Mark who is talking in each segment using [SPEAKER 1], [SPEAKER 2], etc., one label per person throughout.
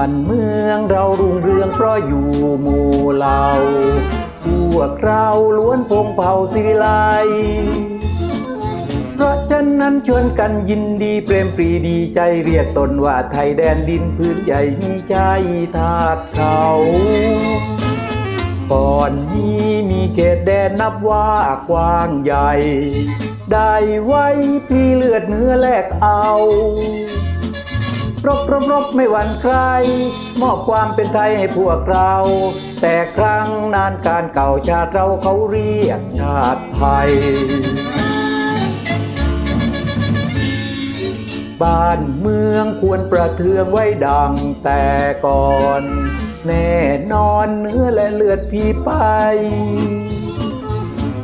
[SPEAKER 1] านเมืองเรารุ่งเรืองเพราะอยู่หมู่เหล่าพวกเราล้วนพงเผ่าศิวิไลเพราะฉะนั้นชวนกันยินดีเปรมปรีดีใจเรียกตนว่าไทยแดนดินพื้นใหญ่มีใจทาดเขาก่อนนี้มีเขตแดนนับว่ากว้างใหญ่ ได้ไว้พลีเลือดเนื้อแลกเอา รบรบรบไม่หวั่นใคร มอบความเป็นไทยให้พวกเรา แต่ครั้งนานการเก่าชาติเราเขาเรียกชาติไทย บ้านเมืองควรประเทืองไว้ดังแต่ก่อน แน่นอนเนื้อและเลือดพี่ไป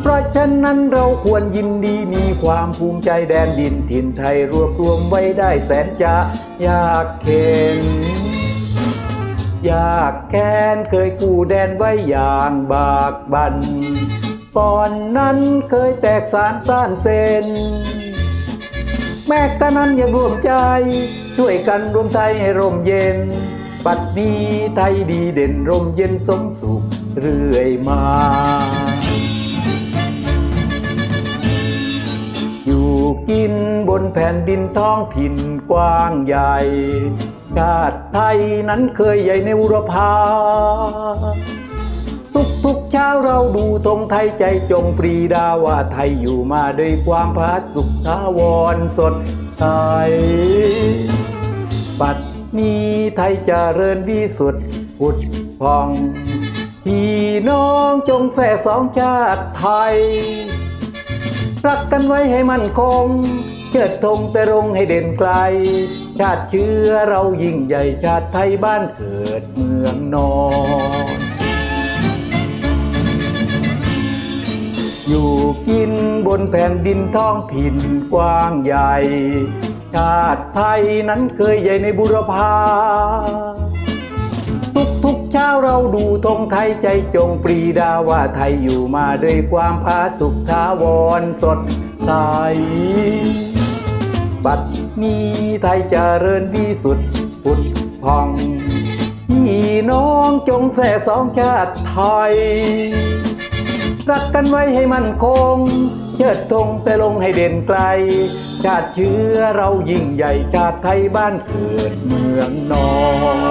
[SPEAKER 1] เพราะฉะนั้นเราควรยินดีมีความภูมิใจแดนดินถิ่นไทยรวบรวมไว้ได้แสนจะยากเข็นยากแค้นเคยกู้แดนไว้อย่างบากบันก่อนนั้นเคยแตกสารต้านเซนแม้กระนั้นยังรวมใจ ช่วยกันรวมไทยให้ร่มเย็น ปัดนี้ไทยดีเด่นร่มเย็นสมสุขเรื่อยมา กินบนแผ่นดินท้องถิ่นกว้างใหญ่ ชาติไทยนั้นเคยใหญ่ในอุรพาทุกทุกเช้าเราดูธงไทยใจจงปรีดาว่าไทยอยู่มาด้วยความพาสุขทาวรสดใสปัดนี้ไทยจเจริญที่สุดพุดพอง พี่น้องจงแส่สองชาติไทย รักกันไว้ให้มั่นคงเชิดธงแต่รงให้เด่นไกล ชาติเชื้อเรายิ่งใหญ่ชาติไทยบ้านเกิดเมืองนอนอยู่กินบนแผ่นดินท้องถิ่นกว้างใหญ่ ชาติไทยนั้นเคยใหญ่ในบุรพา ช้าเราดูธงไทยใจจงปรีดาว่าไทยอยู่มาด้วยความพาสุขทาวรสดใสบัดนี้ไทยเจริญที่สุดพุดพองพี่น้องจงแส่สองชาติไทย รักกันไว้ให้มันคง เชิดธงแต่ลงให้เด่นไกล ชาติเชื้อเรายิ่งใหญ่ชาติไทยบ้านเกิดเมืองนอน